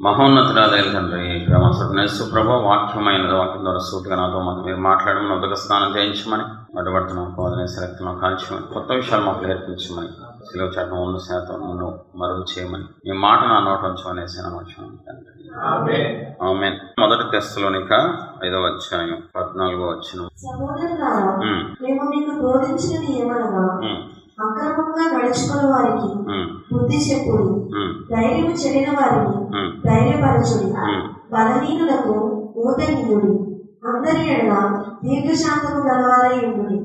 మహోన్నతురాలైన తండ్రి క్రమశునేసు ప్రభు వాక్యమైనది వాక్యం ద్వారా సూటిగా నాతో మాకు మీరు మాట్లాడమని ఉదక స్నానం చేయించమని అడ్డుపడుతున్నాం పోదనేసి రక్తంలో కాల్చమని కొత్త విషయాలు మాకు నేర్పించమని సిలువ చట్టం వంద శాతం నన్ను మరుగు చేయమని మీ మాట నా నోట ఆమె మొదటి తెస్తులోనిక ఐదవ అధ్యాయం పద్నాలుగో వచ్చిన అక్రమంగా నడుచుకున్న వారికి బుద్ధి చెప్పుడి చెడిన వారిని ధైర్యపరచుడి. బలహీనులకు ఊతనీయుడి. అందరి ఎడల దీర్ఘశాంతము గలవారై ఉండుడి.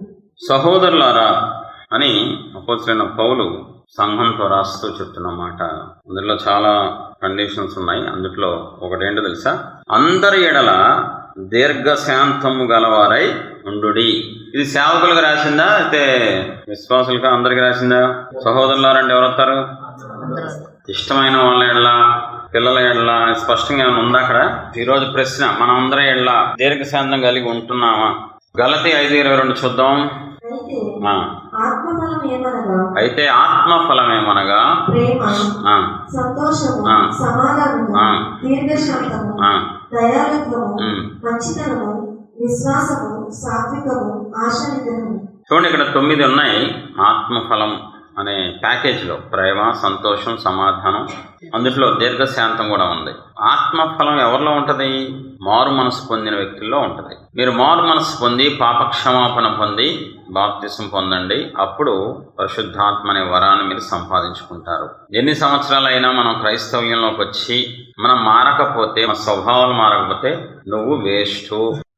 సహోదరులారా అని అపోసరైన పౌలు సంఘంతో రాస్తూ చెప్తున్న మాట. అందులో చాలా కండిషన్స్ ఉన్నాయి. అందులో ఒకటేంటో తెలుసా? అందరి ఎడల దీర్ఘశాంతము గలవారై ఉండుడి. ఇది సేవకులకు రాసిందా? అయితే విశ్వాసులకు అందరికి రాసిందా? సహోదరులారంటే ఎవరు వస్తారు ఇష్టమైన వాళ్ళ ఎడల పిల్లల ఎడల స్పష్టంగా ఏమైనా ఉందా అక్కడ? ఈరోజు ప్రశ్న మనం అందరం ఎడల దీర్ఘశాంతం కలిగి ఉంటున్నామా? గలతి ఐదు ఇరవై రెండు చూద్దాం. అయితే ఆ, ఆత్మఫలం ఏమనగా సంతోషము. సమాధానము విశ్వాసము సాత్వికము చూడండి ఇక్కడ తొమ్మిది ఉన్నాయి. ఆత్మఫలం అనే ప్యాకేజీలో ప్రేమ సంతోషం సమాధానం. అందులో దీర్ఘశాంతం కూడా ఉంది. ఆత్మఫలం ఎవరిలో ఉంటుంది? మారు మనసు పొందిన వ్యక్తుల్లో ఉంటుంది. మీరు మారు మనసు పొంది పాపక్షమాపణ పొంది బాప్తిసం పొందండి. అప్పుడు పరిశుద్ధాత్మ అనే వరాన్ని మీరు సంపాదించుకుంటారు. ఎన్ని సంవత్సరాలైనా మనం క్రైస్తవ్యంలోకి వచ్చి మనం మారకపోతే మన స్వభావాలు మారకపోతే నువ్వు వేస్ట్.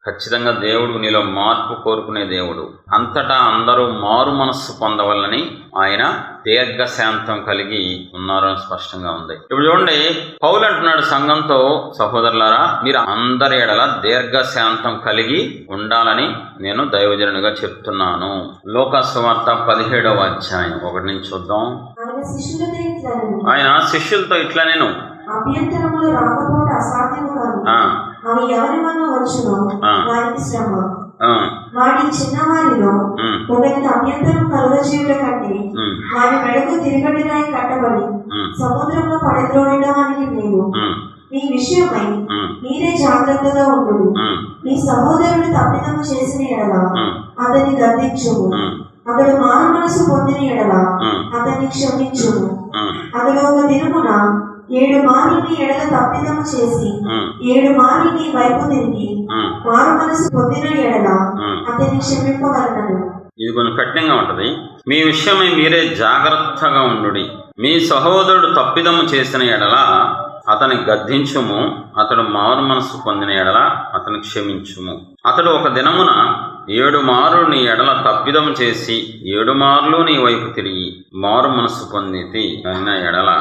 ఖచ్చితంగా దేవుడు నీలో మార్పు కోరుకునే దేవుడు. అంతటా అందరూ మారు మనస్సు పొందవలని ఆయన దీర్ఘశాంతం కలిగి ఉన్నారని స్పష్టంగా ఉంది. ఇప్పుడు చూడండి పౌలు అంటున్నాడు సంఘంతో సహోదరులారా మీరు అందరి ఎడల దీర్ఘశాంతం కలిగి ఉండాలని నేను దైవజనునిగా చెప్తున్నాను. లోకస్వార్త పదిహేడవ అధ్యాయం ఒకటి నుంచి చూద్దాం. ఆయన శిష్యులతో ఇట్లా నేను. అవి ఎవరి వల్ల వచ్చునో. వారికి శ్రమ. వాటి చిన్నవారిలో ఉమ్, ఒకరికి అభ్యంతరం కలుగజేయుట కంటే వారి మెడకు తిరగటి రాయి కట్టబడి సముద్రంలో పడద్రోడడానికి నేను ఉమ్, మీ. విషయమై మీరే జాగ్రత్తగా ఉండు మీ. సహోదరుడు తప్పిదము చేసిన ఎడల అతన్ని గద్దించుము. ఉమ్, అతడు మారు మనసు పొందిన ఎడల అతన్ని క్షమించుము. ఉమ్, అతడు ఒక దినమున ఏడు మార్లు నీ ఎడల తప్పిదము చేసి ఏడు మార్లు నీ వైపు తిరిగి మారు మనసు పొందిన ఎడల ఉమ్. అతన్ని క్షమింపగలను ఇది కొంచెం కఠినంగా ఉంటుంది. మీ విషయమై మీరే జాగ్రత్తగా ఉండుడి. మీ సహోదరుడు తప్పిదము చేసిన ఎడల అతని గద్దించుము. అతడు మారు మనసు పొందిన ఎడల అతని క్షమించుము. అతడు ఒక దినమున ఏడు మారు నీ ఎడల తప్పిదము చేసి ఏడు మార్లు నీ వైపు తిరిగి మారు మనసు పొందితి ఎడల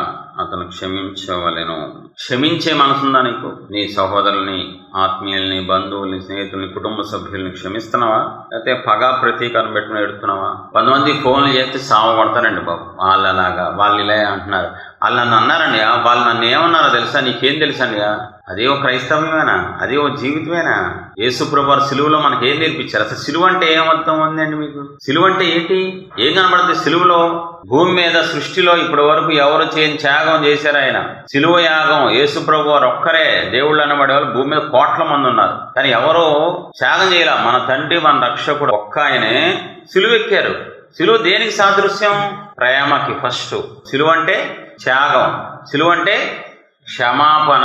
అతను క్షమించవలెను. క్షమించే మనసుందా నీకు? నీ సహోదరుల్ని ఆత్మీయుల్ని బంధువుల్ని స్నేహితుల్ని కుటుంబ సభ్యుల్ని క్షమిస్తున్నావా? లేకపోతే పగ ప్రతీకారం పెట్టుకుని ఎడుతున్నావా కొంతమంది ఫోన్లు చేస్తే సావ కొడతారండి బాబు. వాళ్ళు అలాగా వాళ్ళు ఇలా అంటున్నారు. వాళ్ళు నన్ను అన్నారండి వాళ్ళు నన్ను ఏమన్నారో తెలుసా? నీకేం తెలుసండి అదే ఓ క్రైస్తవ్యమేనా? అదే ఓ జీవితమేనా? యేసుప్రభు సిలువలో మనకి ఏం నేర్పించారు? అసలు సిలువ అంటే ఏమర్థం ఉందండి మీకు? సిలువ అంటే ఏంటి? ఏం కనబడుతుంది సిలువలో? భూమి మీద సృష్టిలో ఇప్పటి వరకు ఎవరు చేయని త్యాగం చేశారు ఆయన? సిలువ యాగం యేసుప్రభు వారు ఒక్కరే దేవుళ్ళు అనబడే వాళ్ళు భూమి మీద కోట్ల మంది ఉన్నారు. కానీ ఎవరు త్యాగం చేయాల. మన తండ్రి మన రక్షకుడు ఒక్క ఆయనే సిలువెక్కారు సిలువ దేనికి సాదృశ్యం? ప్రేమకి ఫస్ట్. సిలువ అంటే త్యాగం. సిలువ అంటే క్షమాపణ.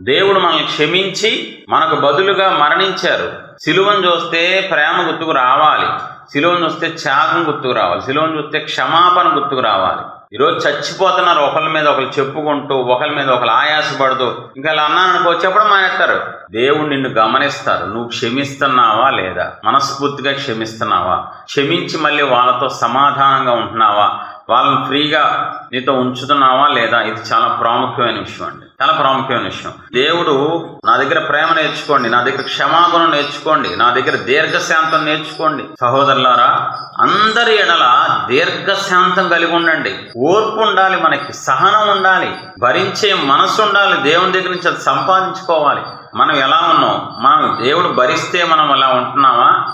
దేవుడు మనల్ని క్షమించి మనకు బదులుగా మరణించారు. సిలువను చూస్తే ప్రేమ గుర్తుకు రావాలి. సిలువను చూస్తే త్యాగం గుర్తుకు రావాలి. సిలువను చూస్తే క్షమాపణ గుర్తుకు రావాలి. ఈరోజు చచ్చిపోతున్నారు ఒకరి మీద ఒకరు చెప్పుకుంటూ ఒకరి మీద ఒకరు ఆయాసపడుతూ ఇంకా అలా అన్నాను అనుకో చెప్పడం మానేస్తారు. దేవుడు నిన్ను గమనిస్తారు. నువ్వు క్షమిస్తున్నావా లేదా? మనస్ఫూర్తిగా క్షమిస్తున్నావా? క్షమించి మళ్ళీ వాళ్ళతో సమాధానంగా ఉంటున్నావా? వాళ్ళని ఫ్రీగా నీతో ఉంచుతున్నావా లేదా? ఇది చాలా ప్రాముఖ్యమైన విషయం అండి. చాలా ప్రాముఖ్యమైన విషయం. దేవుడు నా దగ్గర ప్రేమ నేర్చుకోండి నా దగ్గర క్షమాగుణం నేర్చుకోండి నా దగ్గర దీర్ఘశాంతం నేర్చుకోండి. సహోదరులారా అందరి ఎడల దీర్ఘశాంతం కలిగి ఉండండి. ఓర్పు ఉండాలి మనకి సహనం ఉండాలి భరించే మనసు ఉండాలి దేవుని దగ్గర నుంచి అది సంపాదించుకోవాలి. మనం ఎలా ఉన్నాం? మనం దేవుడు భరిస్తే మనం అలా ఉంటున్నామా?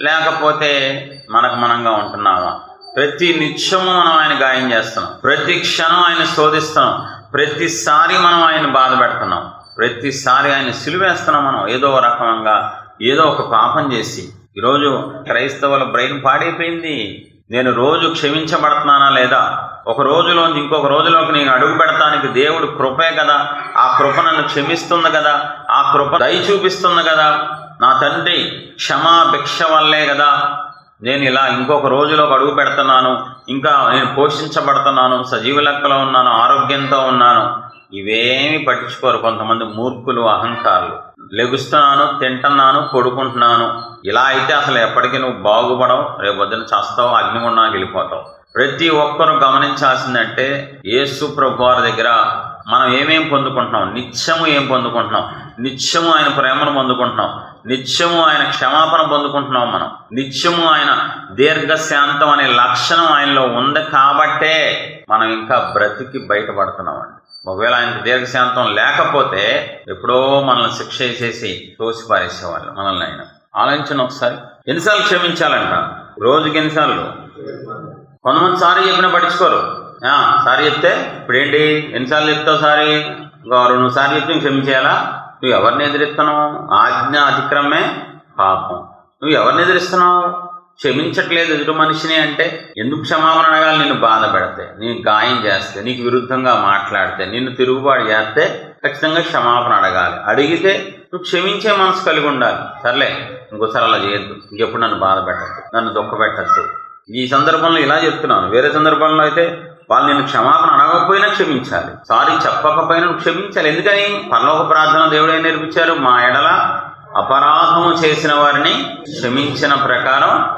లేకపోతే మనకు మనంగా ఉంటున్నామా? ప్రతి నిత్యము మనం ఆయన గాయం చేస్తున్నాం. ప్రతి క్షణం ఆయన శోధిస్తున్నాం. ప్రతిసారి మనం ఆయన బాధ పెడుతున్నాం. ప్రతిసారి ఆయన సిలువేస్తున్నాం మనం. ఏదో రకంగా ఏదో ఒక పాపం చేసి. ఈరోజు క్రైస్తవుల బ్రెయిన్ పాడైపోయింది. నేను రోజు క్షమించబడుతున్నానా లేదా? ఒక రోజులోంచి ఇంకొక రోజులోకి నేను అడుగు పెడతానికి దేవుడు కృపే కదా. ఆ కృప నన్ను క్షమిస్తుంది కదా. ఆ కృప దయ చూపిస్తుంది కదా. నా తండ్రి క్షమాభిక్ష వల్లే కదా నేను ఇలా ఇంకొక రోజులో అడుగు పెడుతున్నాను ఇంకా నేను పోషించబడుతున్నాను సజీవ లెక్కలో ఉన్నాను ఆరోగ్యంతో ఉన్నాను. ఇవేమి పట్టించుకోరు కొంతమంది మూర్ఖులు అహంకారులు. లెగుస్తున్నాను తింటున్నాను పడుకుంటున్నాను. ఇలా అయితే అసలు ఎప్పటికీ నువ్వు బాగుపడవు రేపు పొద్దున చేస్తావు అగ్నిగుండానికి వెళ్ళిపోతావు. ప్రతి ఒక్కరూ గమనించాల్సిందంటే యేసు ప్రభు వారి దగ్గర మనం ఏమేం పొందుకుంటున్నాం? నిత్యము ఏం పొందుకుంటున్నాం? నిత్యము ఆయన ప్రేమను పొందుకుంటున్నాం. నిత్యము ఆయన క్షమాపణ పొందుకుంటున్నాం మనం. నిత్యము ఆయన దీర్ఘశాంతం అనే లక్షణం ఆయనలో ఉంది కాబట్టే మనం ఇంకా బ్రతికి బయటపడుతున్నామండి. ఒకవేళ ఆయనకు దీర్ఘశాంతం లేకపోతే ఎప్పుడో మనల్ని శిక్ష వేసేసి తోసి పారేసేవాళ్ళు మనల్ని ఆయన. ఆలోచించండి ఒకసారి. ఎన్నిసార్లు క్షమించాలంట రోజుకి ఎన్నిసార్లు? కొంతమంది సారీ చెప్పిన పట్టించుకోరు. సారీ చెప్తే ఇప్పుడేంటి? ఎన్నిసార్లు చెప్తావు సారీ? ఇంకో రెండు సార్లు చెప్తే క్షమించేయాలా? నువ్వు ఎవరిని ఎదిరిస్తున్నావు? ఆజ్ఞ అతిక్రమే పాపం. నువ్వు ఎవరిని ఎదిరిస్తున్నావు? క్షమించట్లేదు ఎదుటి మనిషిని అంటే ఎందుకు క్షమాపణ అడగాలి? నిన్ను బాధ పెడితే నీకు గాయం చేస్తే నీకు విరుద్ధంగా మాట్లాడితే నిన్ను తిరుగుబాటు చేస్తే ఖచ్చితంగా క్షమాపణ అడగాలి. అడిగితే నువ్వు క్షమించే మనసు కలిగి ఉండాలి. సర్లే ఇంకోసారి అలా చేయొద్దు. ఇంకెప్పుడు నన్ను బాధ పెట్టద్దు. నన్ను దుఃఖ పెట్టద్దు ఈ సందర్భంలో ఇలా చెప్తున్నాను. వేరే సందర్భంలో అయితే వాళ్ళు నేను క్షమాపణ అడగకపోయినా క్షమించాలి. సారీ చెప్పకపోయినా క్షమించాలి. ఎందుకని? పరలోక ప్రార్థన దేవుడు ఏం నేర్పించారు? మా ఎడల అపరాధము చేసిన వారిని క్షమించిన ప్రకారం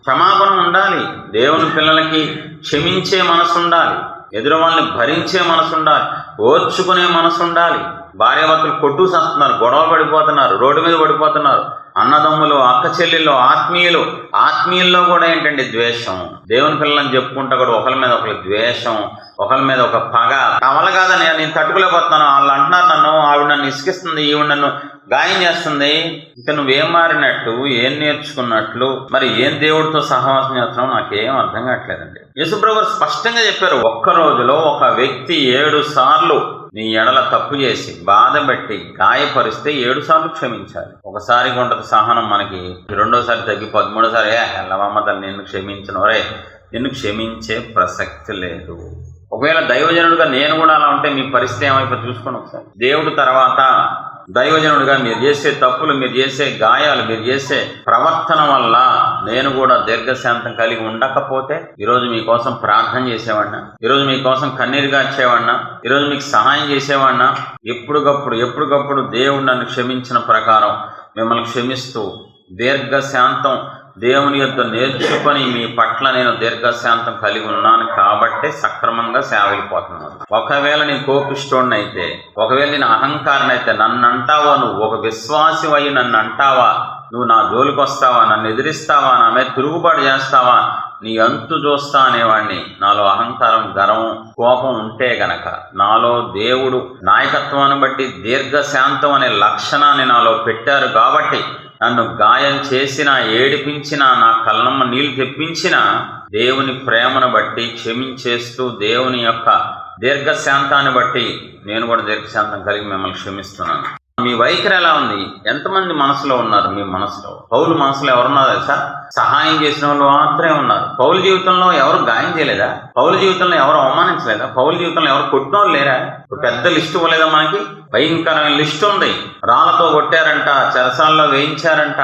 క్షమాపణ ఉండాలి. దేవుని పిల్లలకి క్షమించే మనసు ఉండాలి. ఎదురు వాళ్ళని భరించే మనసు ఉండాలి. ఓర్చుకునే మనసు ఉండాలి. భార్యాభర్తలు కొట్టు చేస్తున్నారు గొడవ పడిపోతున్నారు. రోడ్డు మీద పడిపోతున్నారు. అన్నదమ్ములు అక్క చెల్లెళ్ళు ఆత్మీయులు. ఆత్మీయుల్లో కూడా ఏంటండి ద్వేషం? దేవుని పిల్లలని చెప్పుకుంటే కూడా ఒకరి మీద ఒకరి ద్వేషం ఒకరి మీద ఒక పగ. నా వల్ల కాదని నేను తట్టుకోలేకపోతున్నాను. వాళ్ళు అంటున్నారు నన్ను ఆవిడ నన్ను ఇసుకిస్తుంది ఈవిడ నన్ను గాయం చేస్తుంది. ఇంకా నువ్వేం మారినట్టు ఏం నేర్చుకున్నట్లు మరి ఏం దేవుడితో సహవాసం చేస్తున్నావు నాకేం అర్థం కావట్లేదండి. యేసుప్రభు స్పష్టంగా చెప్పారు ఒక్క రోజులో ఒక వ్యక్తి ఏడు సార్లు నీ ఎడల తప్పు చేసి బాధ పెట్టి గాయపరిస్తే ఏడు సార్లు క్షమించాలి. ఒకసారి కొంత సహనం మనకి రెండోసారి తగ్గి పదమూడోసారి ఏ ఎల్లవమ్మ తల్లి నిన్ను క్షమించనోరే నిన్ను క్షమించే ప్రసక్తి లేదు. ఒకవేళ దైవజనుడిగా నేను కూడా అలా ఉంటే మీ పరిస్థితి ఏమైపోతుంది? చూసుకోండి ఒకసారి. దేవుడు తర్వాత దైవజనుడిగా మీరు చేసే తప్పులు మీరు చేసే గాయాలు మీరు చేసే ప్రవర్తన వల్ల నేను కూడా దీర్ఘశాంతం కలిగి ఉండకపోతే ఈరోజు మీకోసం ప్రార్థన చేసేవాడినా ఈరోజు మీకోసం కన్నీరు గార్చేవాడినా ఈరోజు మీకు సహాయం చేసేవాడినా ఎప్పటికప్పుడు ఎప్పటికప్పుడు దేవుడు నన్ను క్షమించిన ప్రకారం మిమ్మల్ని క్షమిస్తూ దీర్ఘశాంతం దేవుని యొక్క నేర్చుకొని మీ పట్ల నేను దీర్ఘశాంతం కలిగి ఉన్నాను కాబట్టే సక్రమంగా సేవలిపోతున్నాను. ఒకవేళ నేను కోపిష్టోడిని అయితే ఒకవేళ నేను అహంకారం అయితే నన్ను అంటావా నువ్వు ఒక విశ్వాసి అయి నన్ను అంటావా నువ్వు నా జోలికి వస్తావా నన్ను ఎదిరిస్తావా? నా మీద తిరుగుబాటు చేస్తావా? నీ అంతు చూస్తా అనేవాడిని నాలో అహంకారం గర్వం కోపం ఉంటే గనక నాలో దేవుడు నాయకత్వాన్ని బట్టి దీర్ఘశాంతం అనే లక్షణాన్ని నాలో పెట్టారు కాబట్టి నన్ను గాయం చేసిన ఏడిపించిన నా కళ్ళమ్మ నీళ్ళు తెప్పించిన దేవుని ప్రేమను బట్టి క్షమించేస్తూ దేవుని యొక్క దీర్ఘశాంతాన్ని బట్టి నేను కూడా దీర్ఘశాంతం కలిగి మిమ్మల్ని క్షమిస్తున్నాను. మీ వైఖరి ఎలా ఉంది? ఎంతమంది మనసులో ఉన్నారు మీ మనసులో? పౌలు మనసులో ఎవరున్నారు తెలుసా? సహాయం చేసిన వాళ్ళు మాత్రమే ఉన్నారు. పౌల జీవితంలో ఎవరు గాయం చేయలేదా? పౌలు జీవితంలో ఎవరు అవమానించలేదా? పౌలు జీవితంలో ఎవరు కొట్టిన వాళ్ళు లేరా? ఒక పెద్ద లిస్టు ఇవ్వలేదా మనకి? భయంకరమైన లిస్ట్ ఉంది. రాళ్ళతో కొట్టారంట చెరసాల్లో వేయించారంట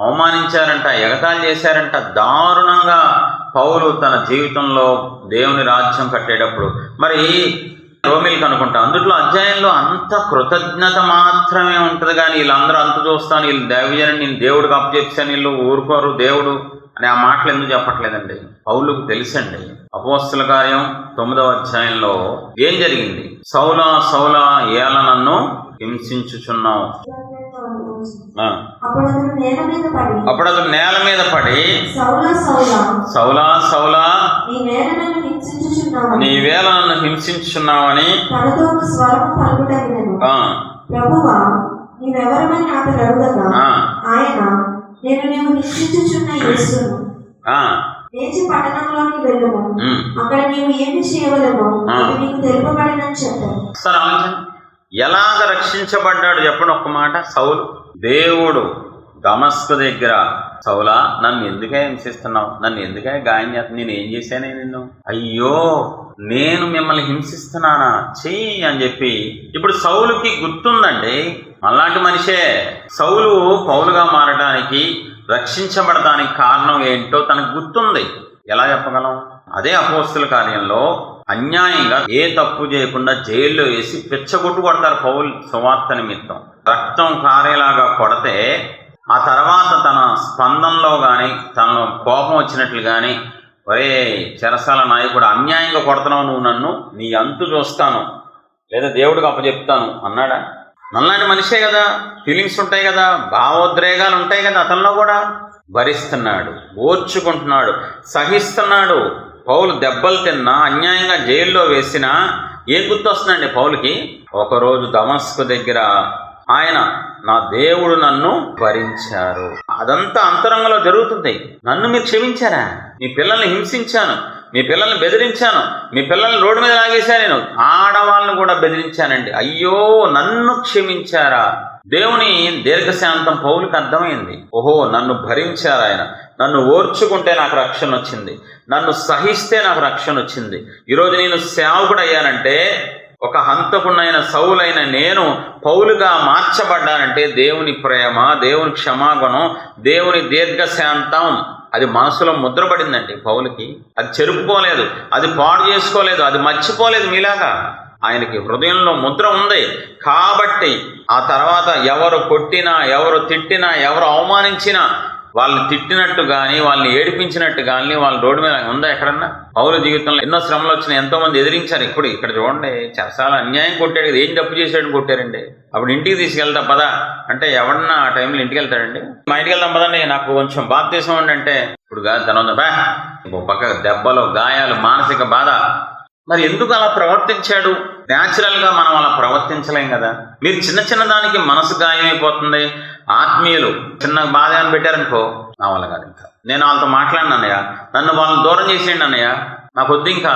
అవమానించారంట ఎగతాలు చేశారంట. దారుణంగా పౌలు తన జీవితంలో దేవుని రాజ్యం కట్టేటప్పుడు. మరి రోమిల్కి అనుకుంటా అందులో అధ్యాయంలో అంత కృతజ్ఞత మాత్రమే ఉంటుంది కానీ వీళ్ళందరూ అంత చూస్తాను వీళ్ళు దైవజనం నేను దేవుడికి అప్పచెప్పాను వీళ్ళు ఊరుకోరు దేవుడు అని ఆ మాటలు ఎందుకు చెప్పట్లేదండి? పౌలుకు తెలుసండి. అపోస్తుల కార్యం తొమ్మిదవ అధ్యాయంలో ఏం జరిగింది? సౌలా సౌలా ఏల నన్ను హింసించుచున్నావు. అప్పుడు అతను నేల మీద పడి సౌలా సౌలా నీ నేల నన్ను హింసించుచున్నావని. నీవేళ నన్ను హింసించుచున్నావని తనతో ఒక స్వరం పలుకుటగినను. ఆ, ప్రభువా నీవెవరమని అతడు అడుగగా ఆ, ఆయన నేను నీవు హింసించుచున్న యేసును. ఆ. లేచి పట్టణంలోకి వెళ్ళము. ఉమ్. అక్కడ నీవు ఏమి చేయవలనో ఆ. అది నీకు తెలుపబడినని చెప్పాను ఒకసారి ఆలోచించండి ఎలాగ రక్షించబడ్డాడు? చెప్పండి ఒక్క మాట. సౌలు దేవుడు దమస్కు దగ్గర సౌలా నన్ను ఎందుకే హింసిస్తున్నావు? నన్ను ఎందుకే గాయం చేస్తా? నేను ఏం చేశానే నిన్ను? అయ్యో నేను మిమ్మల్ని హింసిస్తున్నానా? చెయ్యి అని చెప్పి. ఇప్పుడు సౌలుకి గుర్తుందండి అలాంటి మనిషే. సౌలు పౌలుగా మారడానికి రక్షించబడటానికి కారణం ఏంటో తనకు గుర్తుంది. ఎలా చెప్పగలం? అదే అపోస్తుల కార్యంలో అన్యాయంగా ఏ తప్పు చేయకుండా జైల్లో వేసి పిచ్చగొట్టు కొడతారు పౌలు సువార్త నిమిత్తం. రక్తం కారేలాగా కొడితే ఆ తర్వాత తన స్పందనలో కానీ తనలో కోపం వచ్చినట్లు కానీ ఒరే చెరసాల నాయకుడు అన్యాయంగా కొడుతున్నావు నువ్వు నన్ను నీ అంతు చూస్తాను. లేదా దేవుడికి అప్పచెప్తాను అన్నాడా? నల్లాంటి మనిషే కదా ఫీలింగ్స్ ఉంటాయి కదా భావోద్రేగాలు ఉంటాయి కదా అతనిలో కూడా. భరిస్తున్నాడు ఓర్చుకుంటున్నాడు సహిస్తున్నాడు. పౌలు దెబ్బలు తిన్నా అన్యాయంగా జైల్లో వేసినా ఏం గుర్తొస్తుందండి పౌలుకి? ఒకరోజు దమస్కు దగ్గర ఆయన నా దేవుడు నన్ను భరించారు. అదంతా అంతరంగంలో జరుగుతుంది. నన్ను మీరు క్షమించారా? మీ పిల్లల్ని హింసించాను. మీ పిల్లల్ని బెదిరించాను. మీ పిల్లల్ని రోడ్డు మీద లాగేశాను నేను. ఆడవాళ్ళని కూడా బెదిరించానండి. అయ్యో నన్ను క్షమించారా? దేవుని దీర్ఘశాంతం పౌలకు అర్థమైంది. ఓహో నన్ను భరించారు ఆయన. నన్ను ఓర్చుకుంటే నాకు రక్షణ వచ్చింది. నన్ను సహిస్తే నాకు రక్షణ వచ్చింది. ఈరోజు నేను సేవకుడు అయ్యానంటే ఒక హంతకునైన సౌలైన నేను పౌలుగా మార్చబడ్డానంటే దేవుని ప్రేమ దేవుని క్షమాగుణం దేవుని దీర్ఘశాంతం. అది మనసులో ముద్రపడిందండి పౌలుకి. అది చెరుపుకోలేదు అది పాడు చేసుకోలేదు అది మర్చిపోలేదు మీలాగా. ఆయనకి హృదయంలో ముద్ర ఉంది. కాబట్టి ఆ తర్వాత ఎవరు కొట్టినా ఎవరు తిట్టినా ఎవరు అవమానించినా వాళ్ళని తిట్టినట్టు కానీ వాళ్ళని ఏడిపించినట్టు కానీ వాళ్ళ రోడ్డు మీద ఉందా ఎక్కడన్నా? పౌర జీవితంలో ఎన్నో శ్రమలు వచ్చినాయి. ఎంతో మంది ఎదిరించారు ఇప్పుడు ఇక్కడ చూడండి. చాలా అన్యాయం కొట్టాడు కదా, ఏం తప్పు చేశాడు కొట్టారండి? అప్పుడు ఇంటికి తీసుకెళ్తా పదా. అంటే ఎవడన్నా ఆ టైంలో ఇంటికి వెళ్తాడండి? మా ఇంటికి వెళ్దాం పదండి. నాకు కొంచెం బాధ ఉండి అంటే ఇప్పుడు తన బా! పక్క దెబ్బలు గాయాలు మానసిక బాధ. మరి ఎందుకు అలా ప్రవర్తించాడు? న్యాచురల్గా మనం అలా ప్రవర్తించలేం కదా. మీరు చిన్న చిన్న దానికి మనసు గాయమైపోతుంది. ఆత్మీయులు చిన్న బాధ అని పెట్టారనుకో నా వల్ల కాదు ఇంకా. నేను వాళ్ళతో మాట్లాడిన నన్ను వాళ్ళని దూరం చేసేయండి అన్నయ్య. నాకు వద్దు ఇంకా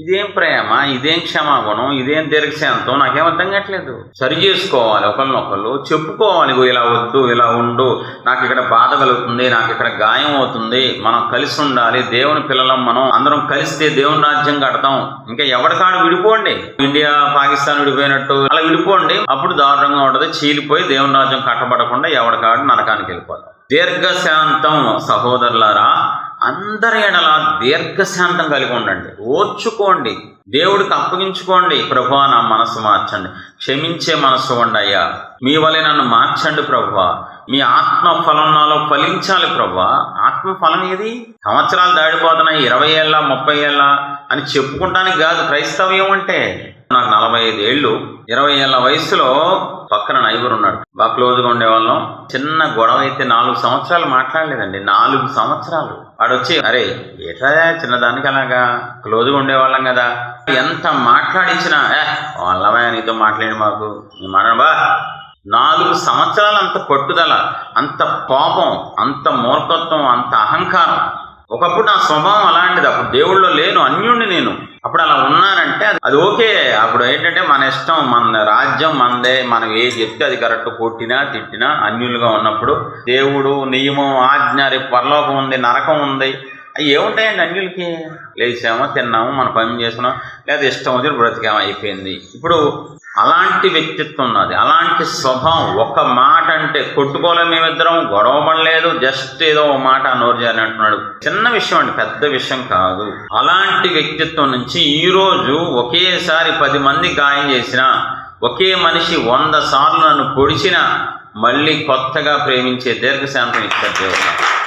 ఇదేం ప్రేమ ఇదేం క్షమాగుణం ఇదేం దీర్ఘశాంతం? నాకేం అర్థం కావట్లేదు. సరి చేసుకోవాలి. ఒకరినొకళ్ళు చెప్పుకోవాలి. ఇలా వద్దు ఇలా ఉండు. నాకు ఇక్కడ బాధ కలుగుతుంది నాకు ఇక్కడ గాయం అవుతుంది. మనం కలిసి ఉండాలి. దేవుని పిల్లలం మనం. అందరం కలిస్తే దేవుని రాజ్యం కడతాం. ఇంకా ఎవరికాడు విడిపోండి? ఇండియా పాకిస్తాన్ విడిపోయినట్టు అలా విడిపోండి. అప్పుడు దారుణంగా ఉంటుంది. చీలిపోయి దేవుని రాజ్యం కట్టబడకుండా ఎవరికాడు నరకానికి వెళ్ళిపోతాం. దీర్ఘశాంతం సహోదరులారా అందరి ఎడల దీర్ఘశాంతం కలిగి ఉండండి. ఓర్చుకోండి. దేవుడికి అప్పగించుకోండి. ప్రభా నా మనసు మార్చండి. క్షమించే మనసు ఉండయ్యా మీ వలె నన్ను మార్చండి ప్రభా మీ ఆత్మ ఫలం నాలో ఫలించాలి ప్రభా ఆత్మ ఫలం ఏది? సంవత్సరాలు దాడిపోతున్నాయి. ఇరవై ఏళ్ళ ముప్పై ఏళ్ళ అని చెప్పుకుంటానికి కాదు. క్రైస్తవ్యం అంటే నాకు నలభై ఐదు ఏళ్ళు. ఇరవై ఏళ్ళ వయసులో పక్కన నైబర్ ఉన్నాడు బాగా క్లోజ్గా ఉండేవాళ్ళం. చిన్న గొడవ అయితే నాలుగు సంవత్సరాలు మాట్లాడలేదండి. నాలుగు సంవత్సరాలు. వాడు వచ్చి అరే ఏటా చిన్నదానికి అలాగా? క్లోజ్గా ఉండేవాళ్ళం కదా. ఎంత మాట్లాడించినా ఏ వాళ్ళవా నీతో మాట్లాడి మాకు. నీ బా. నాలుగు సంవత్సరాలు అంత పట్టుదల అంత కోపం అంత మూర్ఖత్వం అంత అహంకారం. ఒకప్పుడు నా స్వభావం అలాంటిది. అప్పుడు దేవుళ్ళో లేను అన్యుణ్ణి నేను. అప్పుడు అలా ఉన్నానంటే అది- ఓకే. అప్పుడు ఏంటంటే మన ఇష్టం మన రాజ్యం మనదే మనం ఏ చెప్తే అది కరెక్ట్. కొట్టినా తిట్టినా అన్యులుగా ఉన్నప్పుడు దేవుడు నియమం ఆజ్ఞ రేపు పరలోకం ఉంది నరకం ఉంది. అవి ఏముంటాయండి అన్యులకి? లేచామో తిన్నాము మన పని చేసినాం లేదా ఇష్టం వచ్చి బ్రతికాము అయిపోయింది. ఇప్పుడు అలాంటి వ్యక్తిత్వం ఉన్నది అలాంటి స్వభావం. ఒక మాట అంటే కొట్టుకోలే మేమిద్దరం గొడవపడలేదు జస్ట్ ఏదో ఒక మాట నోరు అని అంటున్నాడు. చిన్న విషయం అండి పెద్ద విషయం కాదు. అలాంటి వ్యక్తిత్వం నుంచి ఈ రోజు ఒకేసారి పది మంది గాయం చేసిన ఒకే మనిషి వంద సార్లు నన్ను పొడిచిన మళ్ళీ కొత్తగా ప్రేమించే దీర్ఘశాంతం ఇచ్చాడు దేవుడు.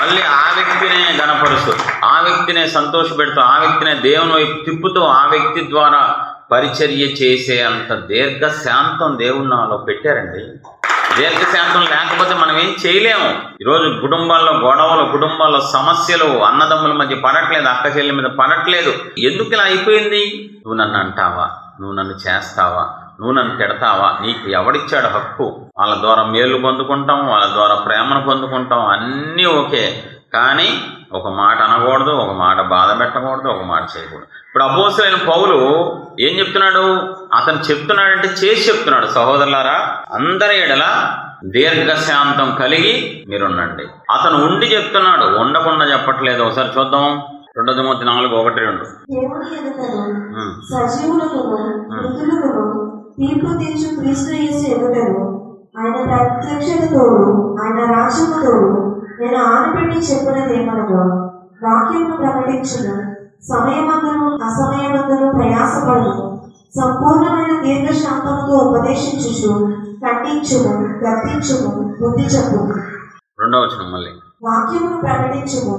మళ్ళీ ఆ వ్యక్తినే గణపరుస్తూ ఆ వ్యక్తినే సంతోషపెడుతూ ఆ వ్యక్తినే దేవుని వైపు తిప్పుతూ ఆ వ్యక్తి ద్వారా పరిచర్య చేసే అంత దీర్ఘశాంతం దేవుడు నాలో పెట్టారండి. దీర్ఘశాంతం లేకపోతే మనం ఏం చేయలేము. ఈరోజు కుటుంబాల్లో గొడవలు కుటుంబాల్లో సమస్యలు అన్నదమ్ముల మధ్య పడట్లేదు అక్క చెల్లి మీద పడట్లేదు. ఎందుకు ఇలా అయిపోయింది? నువ్వు నన్ను అంటావా? నువ్వు నన్ను చేస్తావా? నువ్వు నన్ను తిడతావా? నీకు ఎవడిచ్చాడు హక్కు? వాళ్ళ ద్వారా మేలు పొందుకుంటాం వాళ్ళ ద్వారా ప్రేమను పొందుకుంటాం అన్నీ ఓకే. కానీ ఒక మాట అనకూడదు ఒక మాట బాధ పెట్టకూడదు ఒక మాట చేయకూడదు. ఇప్పుడు అపోసరైన పౌలు ఏం చెప్తున్నాడు? అతను చెప్తున్నాడంటే చేసి చెప్తున్నాడు. సహోదరులారా అందరి ఎడల దీర్ఘశాంతం కలిగి మీరుండండి. అతను ఉండి చెప్తున్నాడు. ఉండకుండా చెప్పట్లేదు. ఒకసారి చూద్దాం. రెండో తిమోతి నాలుగు ఒకటి రెండు. తీర్పు తీర్చు క్రీస్తు ఆయన ప్రత్యక్షతతోడు ఆయన రాజ్యముతోడు నేను ఆనపెట్టి చెప్పినదేమనగా వాక్యమును ప్రకటించును. సమయమందును అసమయమందును ప్రయాసపడును. సంపూర్ణమైన దీర్ఘశాంతముతో ఉపదేశించుచు ఖండించుము గర్తించుము బుద్ధి చెప్పుము రెండో వచనం మళ్ళీ. వాక్యమును ప్రకటించుము.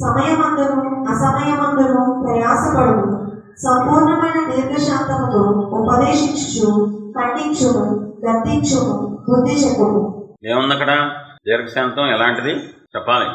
సమయమందును అసమయమందును ప్రయాసపడుము సంపూర్ణమైన దీర్ఘశాంతముతో ఉపదేశించుచు ఖండించుము గద్దించుము బుద్ధి చెప్పుము ఏముంది అక్కడ దీర్ఘశాంతం ఎలాంటిది? చెప్పాలి.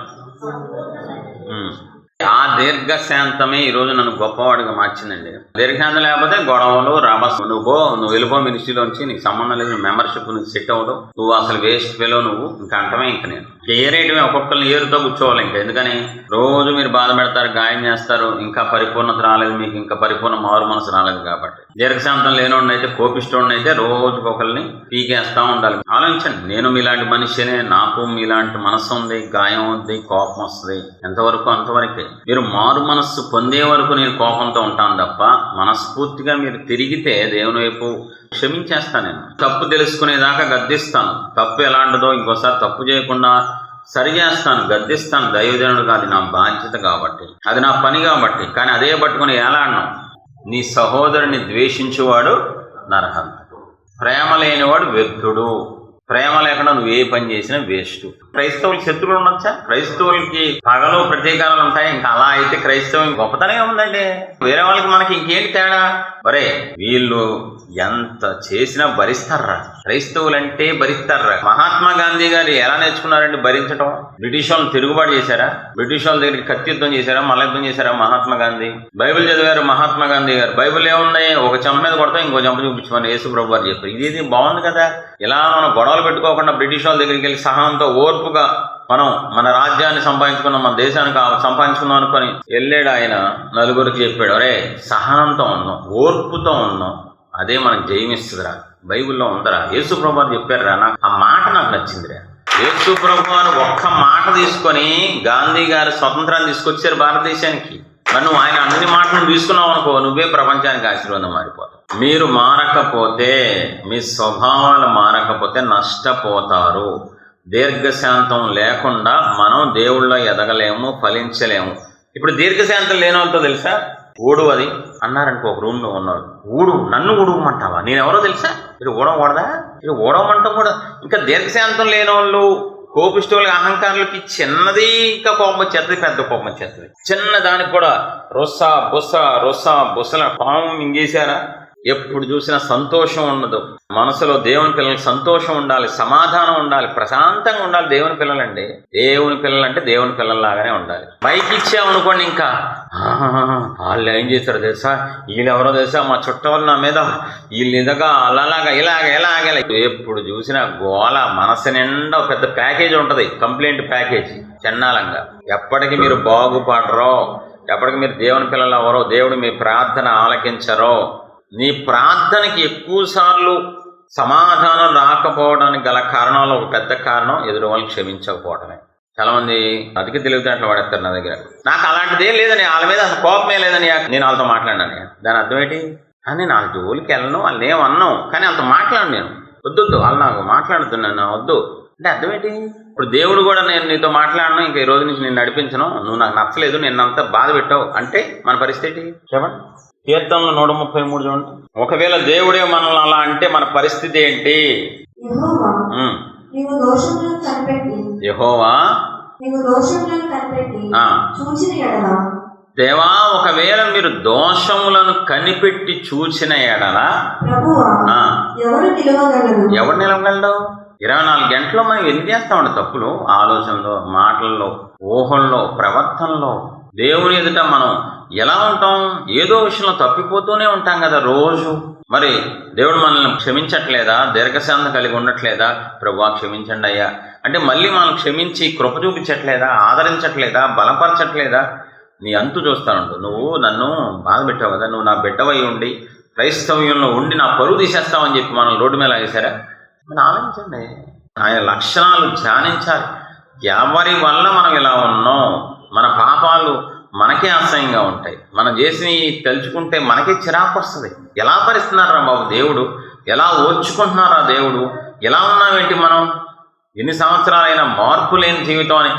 ఆ దీర్ఘశాంతమే ఈ రోజు నన్ను గొప్పవాడిగా మార్చిందండి. దీర్ఘశాంతం లేకపోతే గొడవలు రమస్ నువ్వు పో, నువ్వు వెళ్ళిపో మినిస్ట్రీలోంచి నీకు సంబంధం లేదు మెంబర్షిప్ నువ్వు సెట్ అవ్వదు. నువ్వు అసలు వేస్ట్ ఫెలో నువ్వు ఇంకా అంటమే ఇంక నేను. ఏరేయటమే ఒక్కొక్కరిని ఏరుతో కూర్చోవాలి ఇంకా. ఎందుకని? రోజు మీరు బాధ పెడతారు గాయం చేస్తారు ఇంకా పరిపూర్ణత రాలేదు మీకు ఇంకా పరిపూర్ణ మారు మనసు రాలేదు కాబట్టి. దీర్ఘశాంతం లేనోడిని అయితే కోపిష్టోడిని అయితే రోజుకి ఒకరిని పీకేస్తా ఉండాలి. ఆలోచించండి నేను మీలాంటి మనిషినే నాకు మీలాంటి మనసు ఉంది గాయం ఉంది కోపం వస్తుంది. ఎంతవరకు అంతవరకే. మీరు మారు మనస్సు పొందే వరకు నేను కోపంతో ఉంటాను తప్ప మనస్ఫూర్తిగా మీరు తిరిగితే దేవుని వైపు క్షమించేస్తాను నేను. తప్పు తెలుసుకునేదాకా గద్దిస్తాను. తప్పు ఎలాంటిదో ఇంకోసారి తప్పు చేయకుండా సరి చేస్తాను గద్దిస్తాను. దైవజనుడు కాదు నా బాధ్యత కాబట్టి. అది నా పని కాబట్టి. కానీ అదే పట్టుకుని ఏలాడను? నీ సహోదరుని ద్వేషించేవాడు నరహంతుడు ప్రేమ లేనివాడు వ్యక్తుడు ప్రేమ లేకుండా నువ్వు ఏ పని చేసినా వేస్ట్. క్రైస్తవులు శత్రువులు ఉండొచ్చా? క్రైస్తవులకి పగలు ప్రతీకారాలు ఉంటాయి? ఇంకా అలా అయితే క్రైస్తవం గొప్పతనే ఉందండి. వేరే వాళ్ళకి మనకి ఇంకేంటి తేడా? ఒరే వీళ్ళు ఎంత చేసినా భరిస్తారా? క్రైస్తవులంటే భరిస్తారా? మహాత్మా గాంధీ గారు ఎలా నేర్చుకున్నారండి భరించడం బ్రిటిష్ వాళ్ళని తిరుగుబాటు చేశారా? బ్రిటిష్ వాళ్ళ దగ్గరికి కత్తి యుద్ధం చేశారా? మల్ల యుద్ధం చేశారా మహాత్మా గాంధీ? బైబిల్ చదివారు మహాత్మా గాంధీ గారు. బైబిల్ ఏముంది? ఒక చెంప మీద కొడతాం ఇంకో చెంప చూపించమని యేసు ప్రభు గారు చెప్పారు. ఇది ఇది బాగుంది కదా? ఇలా మనం గొడవలు పెట్టుకోకుండా బ్రిటిష్ వాళ్ళ దగ్గరికి వెళ్ళి సహనంతో ఓర్పుగా మనం మన రాజ్యాన్ని సంపాదించుకున్నాం మన దేశానికి సంపాదించుకున్నాం అనుకొని వెళ్ళాడు ఆయన నలుగురికి చెప్పాడు అరే సహనంతో ఉన్నాం ఓర్పుతో ఉన్నాం. అదే మనకు జయమిస్తుందిరా బైబిల్లో ఉందరా. యేసు ప్రభు చెప్పారురా నాకు ఆ మాట నాకు నచ్చిందిరా. యేసు ప్రభు ఒక్క మాట తీసుకొని గాంధీ గారు స్వతంత్రాన్ని తీసుకొచ్చారు భారతదేశానికి. మరి నువ్వు ఆయన అన్ని మాటలను తీసుకున్నావు అనుకో నువ్వే ప్రపంచానికి ఆశీర్వాదం మారిపోతావు. మీరు మారకపోతే మీ స్వభావాలు మారకపోతే నష్టపోతారు. దీర్ఘశాంతం లేకుండా మనం దేవుళ్ళ ఎదగలేము ఫలించలేము. ఇప్పుడు దీర్ఘశాంతం లేని వాళ్ళతో తెలుసా? ఊడు అది. అన్నారనుకో ఒక రూమ్లో ఉన్నాడు ఊడు నన్ను ఊడవమంటావా నేను ఎవరో తెలుసా? ఇది ఊడవకూడదా ఇది ఊడవమంటాం కూడా. ఇంకా దీర్ఘశాంతం లేని వాళ్ళు కోపిష్టోళ్ళకి అహంకారులకి చిన్నది ఇంకా కోపం వచ్చేస్తుంది పెద్ద కోపం వచ్చేస్తుంది. చిన్న దానికి కూడా రొస్స బుస్స రొస్స బుస్సల పాము మింగేశారా? ఎప్పుడు చూసినా సంతోషం ఉండదు. మనసులో దేవుని పిల్లలకి సంతోషం ఉండాలి సమాధానం ఉండాలి ప్రశాంతంగా ఉండాలి దేవుని పిల్లలండి. దేవుని పిల్లలంటే దేవుని పిల్లల్లాగానే ఉండాలి. పైకి ఇచ్చామనుకోండి ఇంకా వాళ్ళు ఏం చేశారు తెలుసా? వీళ్ళు ఎవరో తెలుసా? మా చుట్టాలు నా మీద వీళ్ళు ఇదగా అలాగా ఇలాగ ఇలాగ ఎప్పుడు చూసినా గోల మనసు నిండా పెద్ద ప్యాకేజ్ ఉంటుంది కంప్లైంట్ ప్యాకేజ్ చెన్నాలంగా ఎప్పటికి మీరు బాగుపడరో ఎప్పటికి మీరు దేవుని పిల్లలు ఎవరో దేవుడు మీ ప్రార్థన ఆలకించరో నీ ప్రార్థనకి ఎక్కువసార్లు సమాధానం రాకపోవడానికి గల కారణాలు ఒక పెద్ద కారణం ఎదురు వాళ్ళు క్షమించకపోవడమే. చాలామంది అధిక తెలివితేటలు వాడేస్తారు నా దగ్గర. నాకు అలాంటిదేం లేదని వాళ్ళ మీద అసలు కోపమే లేదని నేను వాళ్ళతో మాట్లాడినాను దాని అర్థం ఏంటి? కానీ నా జోలికి వెళ్ళను వాళ్ళు ఏం కానీ వాళ్ళతో మాట్లాడు నేను. వద్దు వద్దు. వాళ్ళు నాకు మాట్లాడుతున్నాను వద్దు. అంటే అర్థం ఏంటి? ఇప్పుడు దేవుడు కూడా నేను నీతో మాట్లాడను ఇంకా ఈ రోజు నుంచి నేను నడిపించను. నువ్వు నాకు నచ్చలేదు నేను అంతా బాధ పెట్టావు. అంటే మన పరిస్థితి చెప్పండి. కీర్తనలో నూట ముప్పై మూడు చూడండి. ఒకవేళ దేవుడే మనల్ని అలా అంటే మన పరిస్థితి ఏంటి? యెహోవా దేవా ఒకవేళ మీరు దోషములను కనిపెట్టి చూచిన ఎడల ఎవరు నిలవగలడు ఇరవై నాలుగు గంటల్లో మనం ఎన్ని చేస్తామండి తప్పులు? ఆలోచనలో మాటల్లో ఊహల్లో ప్రవర్తనలో? దేవుని ఎదుట మనం ఎలా ఉంటాం? ఏదో విషయంలో తప్పిపోతూనే ఉంటాం కదా రోజు. మరి దేవుడు మనల్ని క్షమించట్లేదా? దీర్ఘశాంతం కలిగి ఉండట్లేదా? ప్రభు క్షమించండి అయ్యా. అంటే మళ్ళీ మనం క్షమించి కృప చూపించట్లేదా? ఆదరించట్లేదా? బలపరచట్లేదా? నీ అంతు చూస్తానుండు. నువ్వు నన్ను బాధ పెట్టావు కదా. నువ్వు నా బిడ్డవై ఉండి క్రైస్తవ్యంలో ఉండి నా పరువు తీసేస్తావని చెప్పి మనం రోడ్డు మీద వేసారా మనం ఆలోచించండి ఆయన లక్షణాలు ధ్యానించాలి. ఎవరి వల్ల మనం ఇలా ఉన్నాం? మన పాపాలు మనకే అసహ్యంగా ఉంటాయి. మనం చేసినవి తలుచుకుంటే మనకే చిరాకు వస్తుంది. ఎలా భరిస్తున్నారా బాబు దేవుడు? ఎలా ఓర్చుకుంటున్నారా దేవుడు? ఎలా ఉన్నామేంటి మనం? ఎన్ని సంవత్సరాలైనా మార్పు లేని జీవితం అని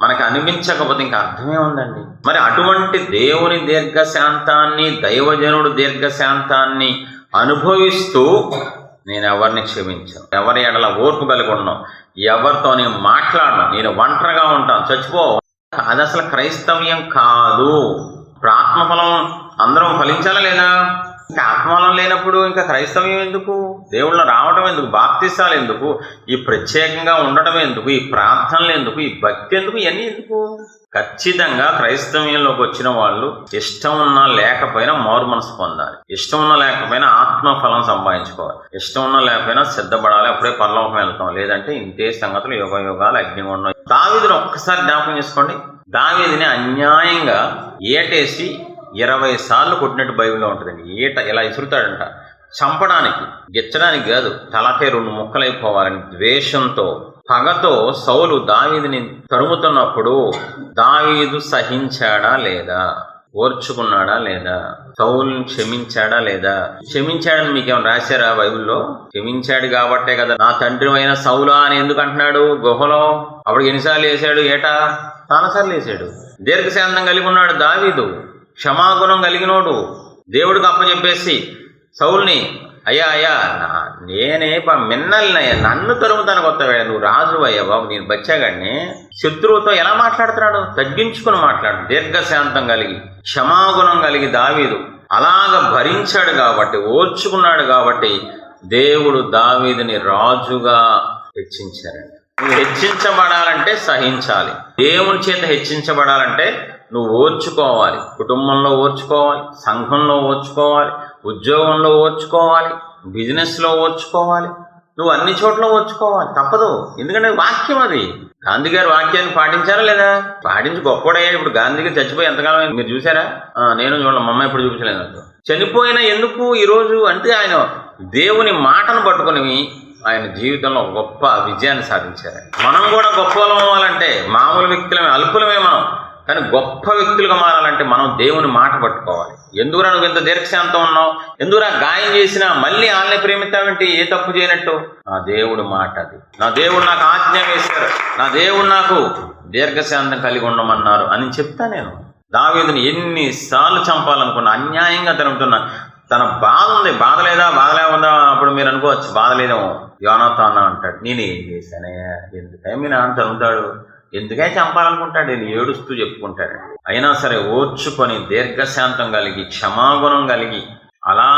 మనకి అనిపించకపోతే ఇంకా అర్థమే ఉందండి. మరి అటువంటి దేవుని దీర్ఘశాంతాన్ని దైవజనుడు దీర్ఘశాంతాన్ని అనుభవిస్తూ నేను ఎవరిని క్షమించను? ఎవరి ఎడల ఓర్పు కలిగి ఉన్నాం ఎవరితో నేను మాట్లాడను? నేను ఒంటరిగా ఉంటాను. చచ్చిపో. అది అసలు క్రైస్తవ్యం కాదు. ఇప్పుడు ఆత్మఫలం అందరం ఫలించాలా లేదా? ఇంకా ఆత్మఫలం లేనప్పుడు ఇంకా క్రైస్తవ్యం ఎందుకు? దేవుళ్ళు రావడం ఎందుకు? బాప్తిస్తాలు ఎందుకు? ఈ ప్రత్యేకంగా ఉండటం ఎందుకు? ఈ ప్రార్థనలు ఎందుకు? ఈ భక్తి ఎందుకు? ఇవన్నీ ఎందుకు? ఖచ్చితంగా క్రైస్తవ్యంలోకి వచ్చిన వాళ్ళు ఇష్టం ఉన్నా లేకపోయినా మారు మనసు పొందాలి. ఇష్టం ఉన్నా లేకపోయినా ఆత్మఫలం సంపాదించుకోవాలి. ఇష్టం ఉన్నా లేకపోయినా సిద్ధపడాలి అప్పుడే పరలోకం వెళ్తాం. లేదంటే ఇంతే సంగతులు యుగ యుగాలు అగ్నిగుండం. దావీదిని ఒక్కసారి జ్ఞాపకం చేసుకోండి. దావీదిని అన్యాయంగా ఏటేసి ఇరవై సార్లు కొట్టినట్టు బైబిల్లో ఉంటుందండి. ఏట ఇలా ఇసురుతాడంట. చంపడానికి గిచ్చడానికి కాదు తలకే రెండు ముక్కలైపోవాలని ద్వేషంతో పగతో సౌలు దావీదుని తరుముతున్నప్పుడు దావీదు సహించాడా లేదా? ఓర్చుకున్నాడా లేదా? సౌల్ని క్షమించాడా లేదా? క్షమించాడని మీకేమైనా రాశారా బైబిల్లో? క్షమించాడు కాబట్టే కదా నా తండ్రి అయిన సౌలా అని ఎందుకు అంటున్నాడు? గుహలో అప్పుడు ఎన్నిసార్లు వేసాడు ఏటా? చాలాసార్లు వేసాడు దీర్ఘశాంతం కలిగి ఉన్నాడు దావీదు. క్షమాగుణం కలిగినోడు. దేవుడికి అప్పచెప్పేసి సౌల్ని అయ్యా అయ్యా నా- నేనే ప- మిన్నల్నయ్యా నన్ను తరుముతాను కొత్తవాడు నువ్వు రాజు అయ్యా బాబు నేను బచ్చాగాడిని. శత్రువుతో ఎలా మాట్లాడుతున్నాడు? తగ్గించుకుని మాట్లాడు. దీర్ఘశాంతం కలిగి క్షమాగుణం కలిగి దావీదు. అలాగ భరించాడు కాబట్టి ఓర్చుకున్నాడు కాబట్టి దేవుడు దావీదుని రాజుగా హెచ్చించారండి నువ్వు హెచ్చించబడాలంటే సహించాలి. దేవుని చేత హెచ్చించబడాలంటే నువ్వు ఓర్చుకోవాలి. కుటుంబంలో ఓర్చుకోవాలి సంఘంలో ఓర్చుకోవాలి ఉద్యోగంలో ఓర్చుకోవాలి బిజినెస్లో ఓర్చుకోవాలి నువ్వు అన్ని చోట్ల ఓర్చుకోవాలి తప్పదు. ఎందుకంటే వాక్యం అది. గాంధీ గారి వాక్యాన్ని పాటించారా లేదా? పాటించి గొప్పడయ్యా ఇప్పుడు గాంధీ గారు చచ్చిపోయి ఎంతకాలం మీరు చూసారా నేను చూడండి మమ్మ ఇప్పుడు చూపించలేదు నాకు. చనిపోయిన ఎందుకు ఈరోజు అంటే ఆయన దేవుని మాటను పట్టుకుని ఆయన జీవితంలో గొప్ప విజయాన్ని సాధించారు. మనం కూడా గొప్ప అవ్వాలంటే మామూలు వ్యక్తులమే అల్పులమే మనం. కానీ గొప్ప వ్యక్తులుగా మారాలంటే మనం దేవుని మాట పట్టుకోవాలి. ఎందుకురా నువ్వు ఇంత దీర్ఘశాంతం ఉన్నావు? ఎందుకురా గాయం చేసినా మళ్ళీ వాళ్ళని ప్రేమిస్తావంటే? ఏ తప్పు చేయనట్టు? నా దేవుడు మాట అది. నా దేవుడు నాకు ఆజ్ఞ వేశారు. నా దేవుడు నాకు దీర్ఘశాంతం కలిగి ఉండమన్నారు అని చెప్తా నేను. దావేదిని ఎన్నిసార్లు చంపాలనుకున్నా అన్యాయంగా తిరుగుతున్నా. తన బాధ ఉంది. బాధ లేదా? బాధ లేకుండా అప్పుడు మీరు అనుకోవచ్చు బాధ లేదేమో. యోనాతో అన్న అంటాడు నేనేం చేశానే? ఎందుకే మీ నాన్న తరుగుతాడు ఎందుకైతే చంపాలనుకుంటాడు? నేను ఏడుస్తూ చెప్పుకుంటాడు అయినా సరే ఓర్చుకొని దీర్ఘశాంతం కలిగి క్షమాగుణం కలిగి అలా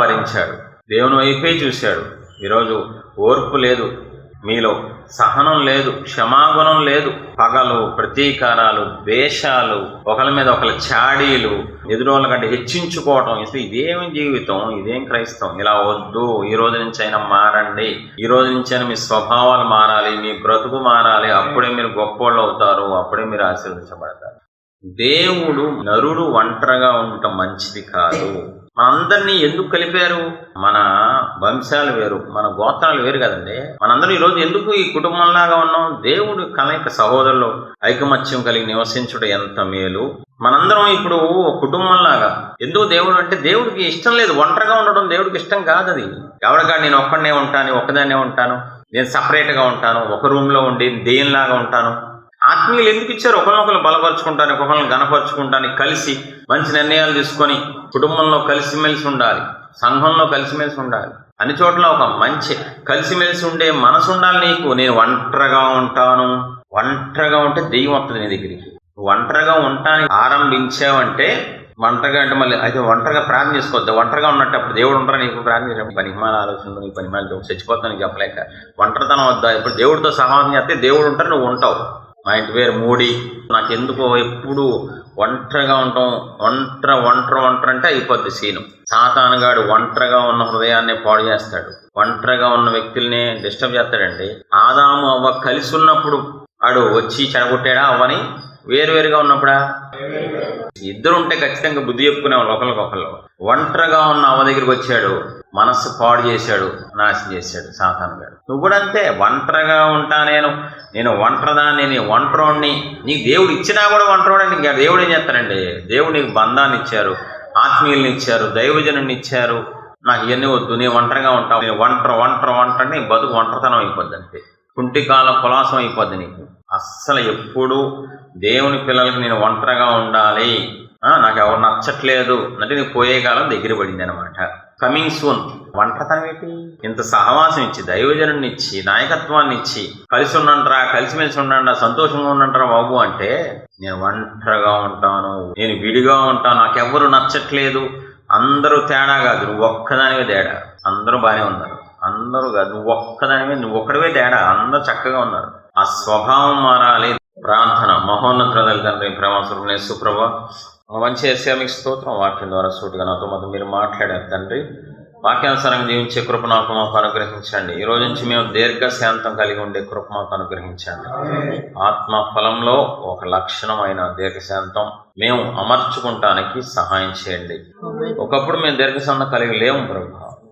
భరించాడు. దేవుని వైపే చూశాడు. ఈరోజు ఓర్పు లేదు. మీలో సహనం లేదు క్షమాగుణం లేదు. పగలు ప్రతీకారాలు ద్వేషాలు ఒకరి మీద ఒకరి చాడీలు ఎదురోళ్ళ కంటే హెచ్చించుకోవటం. ఇస్తే ఇదేమి జీవితం ఇదేం క్రైస్తవం? ఇలా వద్దు ఈ రోజు నుంచి అయినా మారండి. ఈ రోజు నుంచి అయినా మీ స్వభావాలు మారాలి మీ బ్రతుకు మారాలి. అప్పుడే మీరు గొప్పోళ్ళు అవుతారు అప్పుడే మీరు ఆశీర్వదించబడతారు. దేవుడు నరుడు ఒంటరిగా ఉండటం మంచిది కాదు. మనందరినీ ఎందుకు కలిపారు? మన వంశాలు వేరు మన గోత్రాలు వేరు కదండి. మనందరం ఈరోజు ఎందుకు ఈ కుటుంబంలాగా ఉన్నాం? దేవుడు కలయిక సహోదరులు ఐకమత్యం కలిగి నివసించుట ఎంత మేలు? మనందరం ఇప్పుడు ఒక కుటుంబంలాగా ఎందుకు దేవుడు అంటే దేవుడికి ఇష్టం లేదు. ఒంటరిగా ఉండడం దేవుడికి ఇష్టం కాదు అది. ఎవరికా నేను ఒక్కడనే ఉంటాను ఒక్కదానే ఉంటాను? నేను సపరేట్గా ఉంటాను ఒక రూమ్లో ఉండి దేనిలాగా ఉంటాను? ఆత్మీయులు ఎందుకు ఇచ్చారు? ఒకరినొకరు బలపరుచుకుంటాను ఒకరిని గనపరుచుకుంటానికి కలిసి మంచి నిర్ణయాలు తీసుకొని కుటుంబంలో కలిసిమెలిసి ఉండాలి. సంఘంలో కలిసిమెలిసి ఉండాలి. అన్ని చోట్ల ఒక మంచి కలిసిమెలిసి ఉండే మనసు ఉండాలి నీకు. నేను ఒంటరిగా ఉంటాను. ఒంటరిగా ఉంటే దెయ్యం వస్తుంది నీ దగ్గరికి. ఒంటరిగా ఉంటానికి ఆరంభించావంటే ఒంటరిగా అంటే మళ్ళీ అయితే ఒంటరిగా ప్రార్థన చేసుకోవద్దు. ఒంటరిగా ఉన్నట్టు అప్పుడు దేవుడు ఉంటారా నీకు? ప్రార్థన చేసినప్పుడు పనిహిమాల ఆలోచనలు నీ పనిహిమాలతో చచ్చిపోతాను చెప్పలేక. ఒంటరితనం వద్దా? ఇప్పుడు దేవుడితో సమాధానం చేస్తే దేవుడు ఉంటారు నువ్వు ఉంటావు. మా ఇంటి పేరు మూడి. నాకెందుకో ఎప్పుడు ఒంటరిగా ఉంటాం ఒంటర ఒంటరి ఒంటరి అంటే అయిపోద్ది సీను. సాతానుగాడు ఒంటరిగా ఉన్న హృదయాన్ని పాడు చేస్తాడు. ఒంటరిగా ఉన్న వ్యక్తుల్ని డిస్టర్బ్ చేస్తాడండి. ఆదాము అవ్వ కలిసి ఉన్నప్పుడు ఆడు వచ్చి చెడగొట్టాడా అవ్వని వేరువేరుగా ఉన్నప్పుడా? ఇద్దరు ఉంటే ఖచ్చితంగా బుద్ధి చెప్పుకునేవాళ్ళు ఒకరికొకళ్ళు ఒంటరిగా ఉన్న అవ్వ దగ్గరికి వచ్చాడు. మనస్సు పాడు చేశాడు. నాశనం చేశాడు సాతాను గారు నువ్వు కూడా అంతే ఒంటరిగా ఉంటా నేను. నేను ఒంటరిదాన్ని నేను ఒంటరోడిని. నీకు దేవుడు ఇచ్చినా కూడా ఒంటరోడని ఇంకా దేవుడు ఏం చేస్తారండి దేవుడు నీకు బంధాన్ని ఇచ్చారు ఆత్మీయుల్ని ఇచ్చారు దైవజనుని ఇచ్చారు. నాకు ఇవన్నీ వద్దు నేను ఒంటరిగా ఉంటావు నేను ఒంటరి ఒంటరి ఒంటరి నీ బతుకు ఒంటరితనం అయిపోద్ది అంతే. కుంటికాల కులాసం అయిపోద్ది నీకు. అస్సలు ఎప్పుడు దేవుని పిల్లలకి నేను ఒంటరిగా ఉండాలి. నాకు ఎవరు నచ్చట్లేదు. అంటే నీకు పోయే కాలం దగ్గర పడింది అనమాట కమింగ్ సూన్ ఒంటరితనం ఏంటి? ఇంత సహవాసం ఇచ్చి దైవజనుడిని ఇచ్చి నాయకత్వాన్ని ఇచ్చి కలిసి ఉండంటారా కలిసిమెలిసి ఉండండి సంతోషంగా ఉండంటారా బాబు అంటే నేను ఒంటరిగా ఉంటాను. నేను విడిగా ఉంటాను. నాకెవ్వరు నచ్చట్లేదు. అందరూ తేడా కాదు. నువ్వు ఒక్కదానివే తేడా. అందరూ బాగానే ఉన్నారు. అందరూ కాదు. నువ్వు ఒక్కదానివే నువ్వు ఒక్కడివే తేడా. అందరూ చక్కగా ఉన్నారు. ఆ స్వభావం మారాలి. ప్రార్థన మహోన్నతుల తండ్రి ప్రేమస్వరూపునే సుప్రభ. మంచి ఎస్ఏ స్తోత్రం వాక్యం ద్వారా సూటిగా నాతో మొత్తం మీరు మాట్లాడారు తండ్రి. వాక్యానుసారంగా జీవించే కృప నాకు మాకు అనుగ్రహించండి. ఈ రోజు నుంచి మేము దీర్ఘశాంతం కలిగి ఉండే కృప మాకు అనుగ్రహించండి. ఆత్మ ఫలంలో ఒక లక్షణమైన దీర్ఘశాంతం మేము అమర్చుకుంటానికి సహాయం చేయండి. ఒకప్పుడు మేము దీర్ఘశాంతం కలిగి లేము ప్రభు.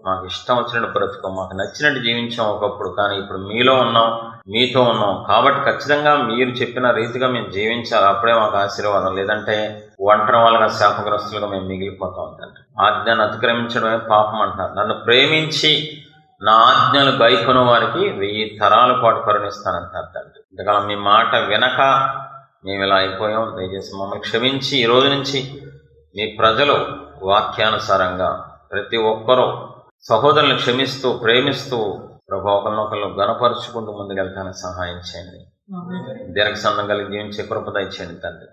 మాకు ఇష్టం వచ్చినట్టు బ్రతుకం మాకు నచ్చినట్టు జీవించాం ఒకప్పుడు కానీ ఇప్పుడు మీలో ఉన్నాం. మీతో ఉన్నాం. కాబట్టి ఖచ్చితంగా మీరు చెప్పిన రీతిగా మేము జీవించాలి. అప్పుడే మాకు ఆశీర్వాదం. లేదంటే ఒంటరి వాళ్ళగా శాపగ్రస్తులుగా మేము మిగిలిపోతాం తండ్రి. ఆజ్ఞను అతిక్రమించడమే పాపం అంటారు నన్ను ప్రేమించి నా ఆజ్ఞలు గైకొన వారికి వెయ్యి తరాల పాటు కరుణిస్తానంటారు తండ్రి. ఇంతకాలం మీ మాట వినక మేము ఇలా అయిపోయాం. దయచేసి మమ్మల్ని క్షమించి ఈ రోజు నుంచి మీ ప్రజలు వాక్యానుసారంగా ప్రతి ఒక్కరూ సహోదరులను క్షమిస్తూ ప్రేమిస్తూ ప్రభు ఒకరినొకరు గనపరుచుకుంటూ ముందుకెళ్తానికి సహాయం చేయండి. దీర్ఘ సందం కలిగి జీవించే కృపద ఇచ్చేయండి తండ్రి.